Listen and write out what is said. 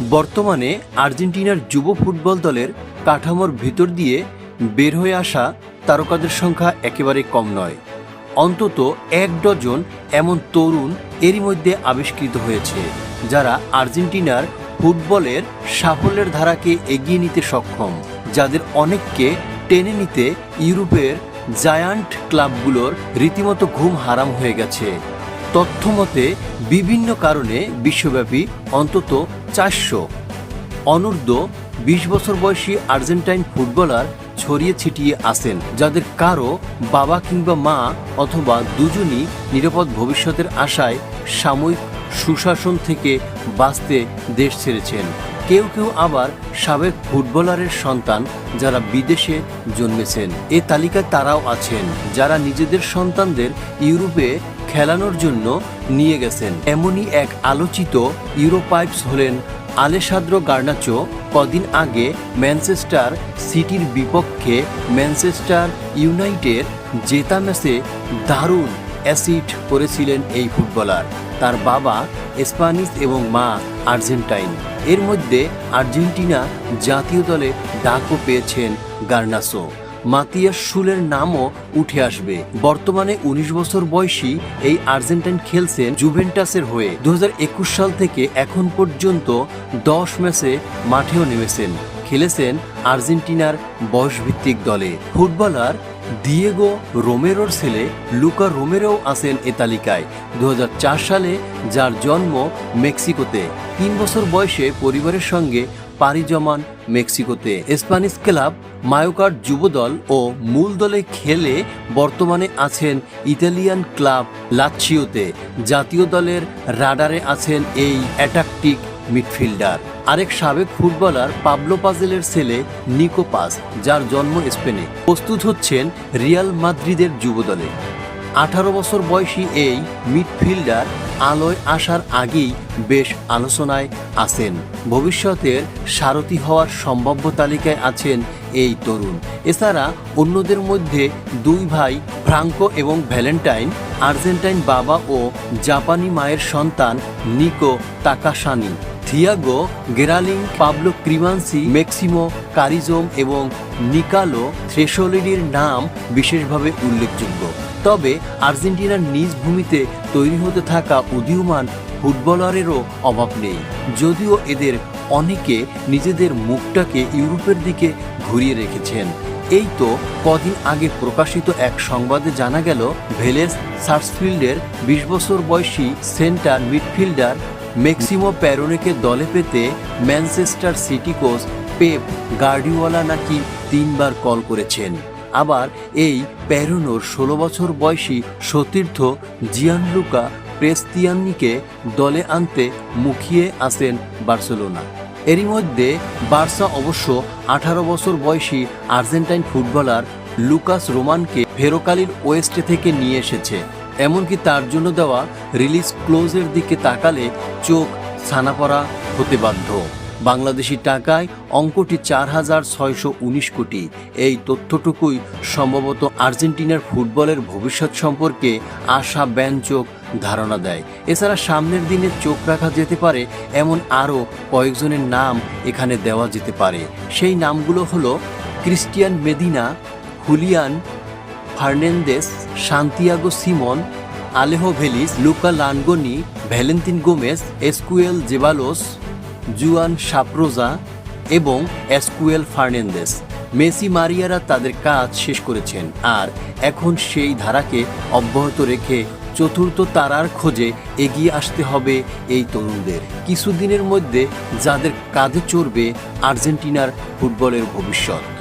বর্তমানে আর্জেন্টিনার যুব ফুটবল দলের কাঠামোর ভিতর দিয়ে বের হয়ে আসা তারকাদের সংখ্যা একেবারে কম নয়। অন্তত এক ডজন এমন তরুণ এরই মধ্যে আবিষ্কৃত হয়েছে, যারা আর্জেন্টিনার ফুটবলের সাফল্যের ধারাকে এগিয়ে নিতে সক্ষম, যাদের অনেককে টেনে নিতে ইউরোপের জায়ান্ট ক্লাবগুলোর রীতিমতো ঘুম হারাম হয়ে গেছে। তথ্যমতে, বিভিন্ন কারণে বিশ্বব্যাপী অন্তত চারশো অনূর্ধ্ব বিশ বছর বয়সী আর্জেন্টাইন ফুটবলার ছড়িয়ে ছিটিয়ে আসেন যাদের কারও বাবা কিংবা মা অথবা দুজনই নিরাপদ ভবিষ্যতের আশায় সাময়িক সুশাসন থেকে বাঁচতে দেশ ছেড়েছেন। কেউ কেউ আবার সাবেক ফুটবলারের সন্তান যারা বিদেশে জন্মেছেন। এ তালিকায় তারাও আছেন, যারা নিজেদের সন্তানদের ইউরোপে খেলানোর জন্য নিয়ে গেছেন। এমনই এক আলোচিত ইউরোপাইপস হলেন আলেসাদ্রো গার্নাচো। কদিন আগে ম্যানচেস্টার সিটির বিপক্ষে ম্যানচেস্টার ইউনাইটেড জেতা ম্যাচে দারুণ অ্যাসিড করেছিলেন এই ফুটবলার। তার বাবা স্প্যানিশ এবং মা আর্জেন্টাইন। এর মধ্যে আর্জেন্টিনা জাতীয় দলে ডাকও পেয়েছেন গার্নাসো মাতিয়াস শুলের নামও উঠে আসবে। বর্তমানে ১৯ বছর বয়সী এই আর্জেন্টাইন খেলছেন জুভেন্টাসের হয়ে। দু হাজার একুশ সাল থেকে এখন পর্যন্ত দশ ম্যাচে মাঠেও নেমেছেন। খেলেছেন আর্জেন্টিনার বয়সভিত্তিক দলে। ফুটবলার দিয়েগো রোমেরোর ছেলে লুকা রোমেরোও আছেন এ তালিকায়। দু হাজার চার সালে যার জন্ম মেক্সিকোতে। তিন বছর বয়সে পরিবারের সঙ্গে পাড়ি জমান মেক্সিকোতে। স্প্যানিশ ক্লাব মায়োকার যুবদল ও মূল দলে খেলে বর্তমানে আছেন ইতালিয়ান ক্লাব লাচ্ছিওতে। জাতীয় দলের রাডারে আছেন এই অ্যাটাকটিক মিডফিল্ডার। আরেক সাবেক ফুটবলার পাবলো পাজেলের ছেলে নিকো পাস, যার জন্ম স্পেনে। প্রস্তুত হচ্ছেন রিয়াল মাদ্রিদের যুবদলে। আঠারো বছর বয়সী এই মিডফিল্ডার আলোয় আসার আগেই বেশ আলোচনায় আছেন। ভবিষ্যতের সারথি হওয়ার সম্ভাব্য তালিকায় আছেন এই তরুণ। এছাড়া অন্যদের মধ্যে দুই ভাই ফ্রাঙ্কো এবং ভ্যালেন্টাইন, আর্জেন্টাইন বাবা ও জাপানি মায়ের সন্তান নিকো তাকাসানি, থিয়াগো গেরালিং পাবলো ক্রিমান্সি, মেক্সিমো কারিজোম এবং নিকালো থ্রেশোলিডির নাম বিশেষভাবে উল্লেখযোগ্য। তবে আর্জেন্টিনার নিজ ভূমিতে তৈরি হতে থাকা উদীয়মান ফুটবলারেরও অভাব নেই। যদিও এদের অনেকে নিজেদের মুখটাকে ইউরোপের দিকে ঘুরিয়ে রেখেছেন। এই তো কদিন আগে প্রকাশিত এক সংবাদে জানা গেল, ভেলেস সার্সফিল্ডের বিশ বছর বয়সী সেন্টার মিডফিল্ডার মেক্সিমো প্যারোনেকে দলে পেতে Manchester City coach Pep Guardiola নাকি তিনবার কল করেছেন। আবার এই প্যারোনোর ষোলো বছর বয়সী সতীর্থ জিয়ানলুকা প্রেস্তিয়ানিকে দলে আনতে মুখিয়ে আসেন বার্সেলোনা। এরই মধ্যে বার্সা অবশ্য আঠারো বছর বয়সী আর্জেন্টাইন ফুটবলার লুকাস রোমানকে ফেরোকালির ওয়েস্টে থেকে নিয়ে এসেছে। এমনকি তার জন্য দেওয়া রিলিজ ক্লোজের দিকে তাকালে চোখ ছানাপড়া হতে বাধ্য। বাংলাদেশি টাকায় অঙ্কটি চার হাজার ছয়শো উনিশ কোটি। এই তথ্যটুকুই সম্ভবত আর্জেন্টিনার ফুটবলের ভবিষ্যৎ সম্পর্কে আশা ব্যঞ্জক ধারণা দেয়। এছাড়া সামনের দিনে চোখ রাখা যেতে পারে, এমন আরও কয়েকজনের নাম এখানে দেওয়া যেতে পারে। সেই নামগুলো হলো Cristian Medina, Julian Fernandez, Santiago Simon, Alejo Veliz, Luca Langoni Valentin Gomez Ezequiel Zeballos Juan Sforza এবং এসকুয়েল ফার্নান্দেস মেসি মারিয়ারা তাদের কাজ শেষ করেছেন আর এখন সেই ধারাকে অব্যাহত রেখে চতুর্থ তারার খোঁজে এগিয়ে আসতে হবে এই তরুণদের। কিছুদিনের মধ্যে যাদের কাঁধে চড়বে আর্জেন্টিনার ফুটবলের ভবিষ্যৎ।